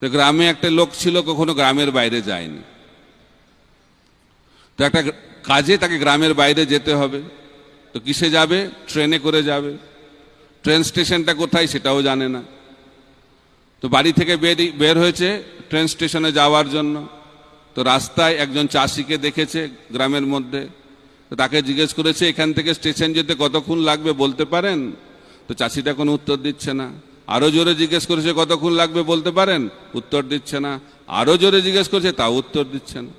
তো গ্রামে একটা লোক ছিল, কখনো গ্রামের বাইরে যায়নি। তো একটা কাজে তাকে গ্রামের বাইরে যেতে হবে। তো কিসে যাবে? ট্রেনে করে যাবে। ট্রেন স্টেশনটা কোথায় সেটাও জানে না। তো বাড়ি থেকে বেরি- হয়েছে ট্রেন স্টেশনে যাওয়ার জন্য। তো রাস্তায় একজন চাষিকে দেখেছে গ্রামের মধ্যে। তো তাকে জিজ্ঞেস করেছে, এখান থেকে স্টেশন যেতে কতক্ষণ লাগবে বলতে পারেন? তো চাষিটা কোনো উত্তর দিচ্ছে না। আরও জোরে জিজ্ঞেস করেছে, কতক্ষণ লাগবে বলতে পারেন? উত্তর দিচ্ছে না। আরও জোরে জিজ্ঞেস করছে, তাও উত্তর দিচ্ছে না।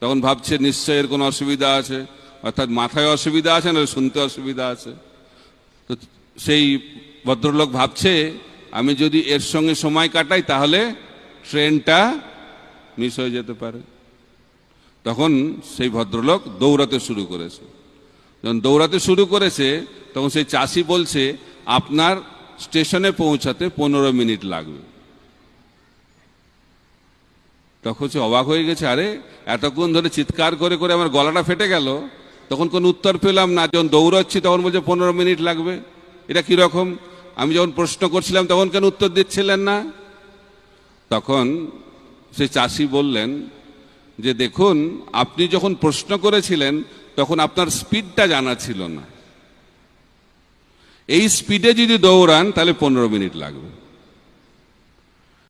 তখন ভাবছে, নিশ্চয় এর কোনো অসুবিধা আছে? অর্থাৎ মাথায় অসুবিধা আছে না শুনতে অসুবিধা আছে? তো সেই ভদ্রলোক ভাবছে, আমি যদি এর সঙ্গে সময় কাটাই, তাহলে ট্রেনটা মিস হয়ে যেতে পারে। তখন সেই ভদ্রলোক দৌড়াতে শুরু করেছে। যখন দৌড়াতে শুরু করেছে, তখন সেই চাষি বলছে, আপনার স্টেশনে পৌঁছাতে পনেরো মিনিট লাগবে। তখন সে অবাক হয়ে গেছে, আরে, এতক্ষণ ধরে চিৎকার করে করে আমার গলাটা ফেটে গেল, তখন কোনো উত্তর পেলাম না, যখন দৌড়াচ্ছি তখন বলছে পনেরো মিনিট লাগবে। এটা কীরকম আমি যখন প্রশ্ন করছিলাম তখন কেন উত্তর দিচ্ছিলেন না? তখন সে চাষি বললেন যে, দেখুন, আপনি যখন প্রশ্ন করেছিলেন তখন আপনার স্পিডটা জানা ছিল না। এই স্পিডে যদি দৌড়ান তাহলে পনেরো মিনিট লাগবে।